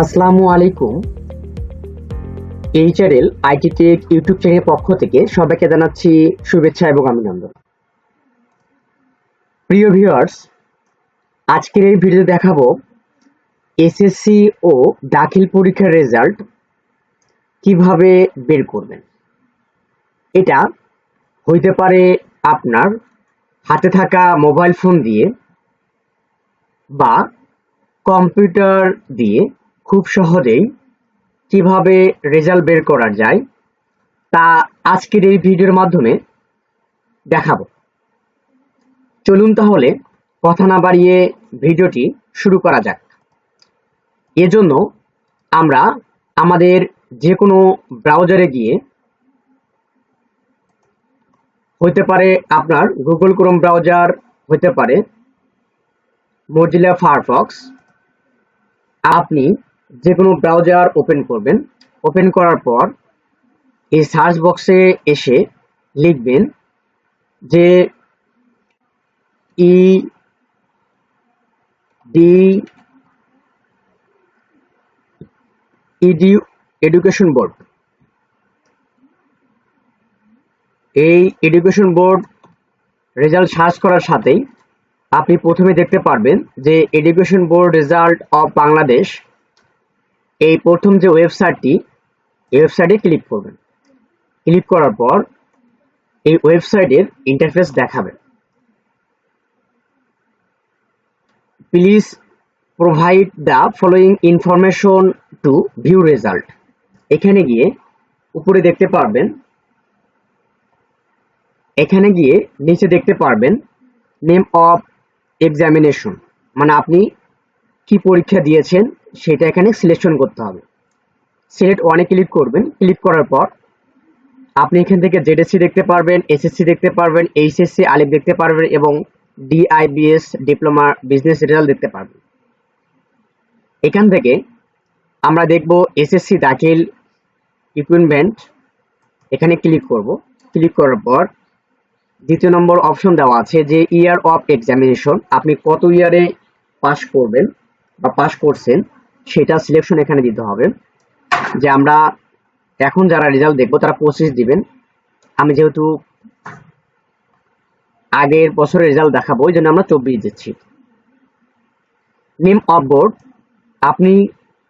আসসালামু আলাইকুম। এই চ্যানেল আইটি টেক ইউটিউব চ্যানেলের পক্ষ থেকে সবাইকে জানাচ্ছি শুভেচ্ছা এবং অভিনন্দন। প্রিয় ভিউয়ার্স, আজকের এই ভিডিও দেখাবো এসএসসি ও দাখিল পরীক্ষার রেজাল্ট কীভাবে বের করবেন। এটা হইতে পারে আপনার হাতে থাকা মোবাইল ফোন দিয়ে বা কম্পিউটার দিয়ে খুব সহজেই কীভাবে রেজাল্ট বের করা যায় তা আজকের এই ভিডিওর মাধ্যমে দেখাবো। চলুন তাহলে কথা না বাড়িয়ে ভিডিওটি শুরু করা যাক। এজন্য আমরা আমাদের যে কোনো ব্রাউজারে গিয়ে হইতে পারে আপনার গুগল ক্রোম ব্রাউজার, হইতে পারে মজিলা ফায়ারফক্স, আপনি যে কোনো ব্রাউজার ওপেন করবেন। ওপেন করার পর এই সার্চ বক্সে এসে লিখবেন যে E D ED education board এই এডুকেশন বোর্ড রেজাল্ট সার্চ করার সাথেই আপনি প্রথমে দেখতে পারবেন যে education board result of Bangladesh এই প্রথম যে ওয়েবসাইটটি, এই ওয়েবসাইটে ক্লিক করবেন। ক্লিক করার পর এই ওয়েবসাইটের ইন্টারফেস দেখাবে please provide the following information to view result এখানে গিয়ে উপরে দেখতে পারবেন, এখানে গিয়ে নিচে দেখতে পারবেন নেম অফ এক্সামিনেশন মানে আপনি কি পরীক্ষা দিয়েছেন সেটা এখানে সিলেকশন করতে হবে। সিলেক্ট ওয়ানে ক্লিক করবেন। ক্লিক করার পর আপনি এখান থেকে জেডএসসি দেখতে পারবেন এসএসসি দেখতে পারবেন এইচএসসি আলিফ দেখতে পারবেন এবং ডিআইবিএস ডিপ্লোমা বিজনেস রেজাল্ট দেখতে পারবেন। এখান থেকে আমরা দেখব এসএসসি দাখিল ইকুইপমেন্ট এখানে ক্লিক করব। ক্লিক করার পর দ্বিতীয় নম্বর অপশন দেওয়া আছে যে ইয়ার অফ এক্সামিনেশন আপনি কত ইয়ারে পাস করবেন? বা পাস করছেন, সেটা সিলেকশন এখানে দিতে হবে। যে আমরা এখন যারা রেজাল্ট দেখব, তারা পঁচিশ দিবেন। আমি যেহেতু আগের বছরের রেজাল্ট দেখাবো, ওই জন্য আমরা চব্বিশ দিচ্ছি। নেম অফ বোর্ড আপনি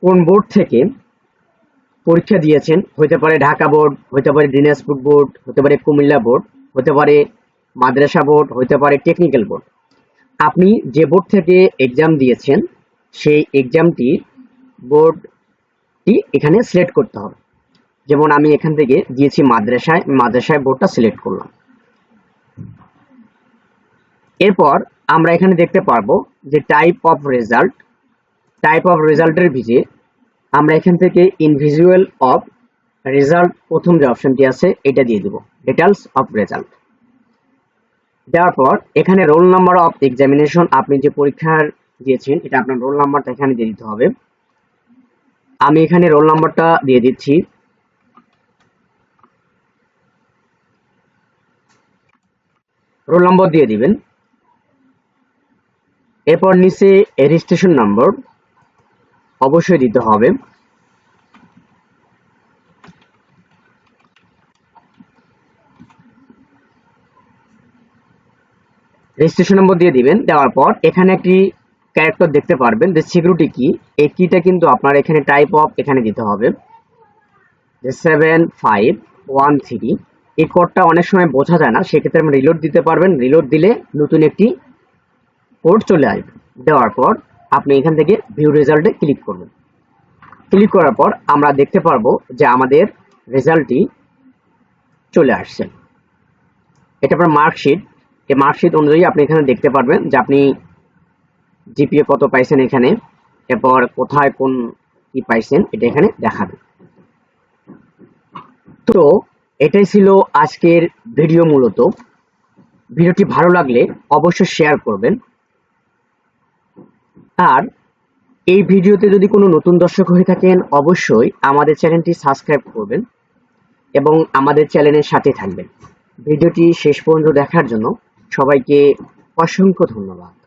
কোন বোর্ড থেকে পরীক্ষা দিয়েছেন? হতে পারে ঢাকা বোর্ড হতে পারে দিনাজপুর বোর্ড হতে পারে কুমিল্লা বোর্ড হতে পারে মাদ্রাসা বোর্ড হতে পারে টেকনিক্যাল বোর্ড আপনি যে বোর্ড থেকে এক্সাম দিয়েছেন সেই এক্সামটি বোর্ডটি এখানে সিলেক্ট করতে হবে। যেমন আমি এখান থেকে দিয়েছি মাদ্রাসায় মাদ্রাসায় বোর্ডটা সিলেক্ট করলাম। এরপর আমরা এখানে দেখতে পারব যে type of result type of রেজাল্টের ভিজে আমরা এখান থেকে ইনভিজুয়াল অফ রেজাল্ট প্রথম যে অপশনটি আছে, এটা দিয়ে দেবো। ডিটেলস অফ রেজাল্ট দেওয়ার পর এখানে রোল নাম্বার অফ এক্সামিনেশন আপনি যে পরীক্ষার দিয়েছেন এটা আপনার রোল নাম্বারটা এখানে দিয়ে দিতে হবে। আমি এখানে রোল নাম্বারটা দিয়ে দিচ্ছি। রোল নম্বর দিয়ে দিবেন। এরপর নিচে রেজিস্ট্রেশন নম্বর অবশ্যই দিতে হবে। রেজিস্ট্রেশন নম্বর দিয়ে দিবেন, দেওয়ার পর এখানে একটি ক্যারেক্টার দেখতে পারবেন, যে সিকিউরিটি কি, এই কিটা কিন্তু আপনার এখানে টাইপ অফ এখানে দিতে হবে। যে সেভেন ফাইভ ওয়ান থ্রি এই কোডটা অনেক সময় বোঝা যায় না, সেক্ষেত্রে আপনি রিলোড দিতে পারবেন। রিলোড দিলে নতুন একটি কোড চলে আসবে। দেওয়ার পর আপনি এখান থেকে ভিউ রেজাল্টে ক্লিক করবেন ক্লিক করার পর আমরা দেখতে পারব যে আমাদের রেজাল্টটি চলে আসছে। এটা আপনার মার্কশিট এই মার্কশিট অনুযায়ী আপনি এখানে দেখতে পারবেন যে আপনি জিপিএ কত পাইছেন এখানে? এরপর কোথায় কোন কি পাইছেন, এটা এখানে দেখাবে। তো, এটাই ছিল আজকের ভিডিও মূলত। ভিডিওটি ভালো লাগলে অবশ্যই শেয়ার করবেন। আর এই ভিডিওতে যদি কোনো নতুন দর্শক হয়ে থাকেন, অবশ্যই আমাদের চ্যানেলটি সাবস্ক্রাইব করবেন এবং আমাদের চ্যানেলের সাথে থাকবেন। ভিডিওটি শেষ পর্যন্ত দেখার জন্য সবাইকে অসংখ্য ধন্যবাদ।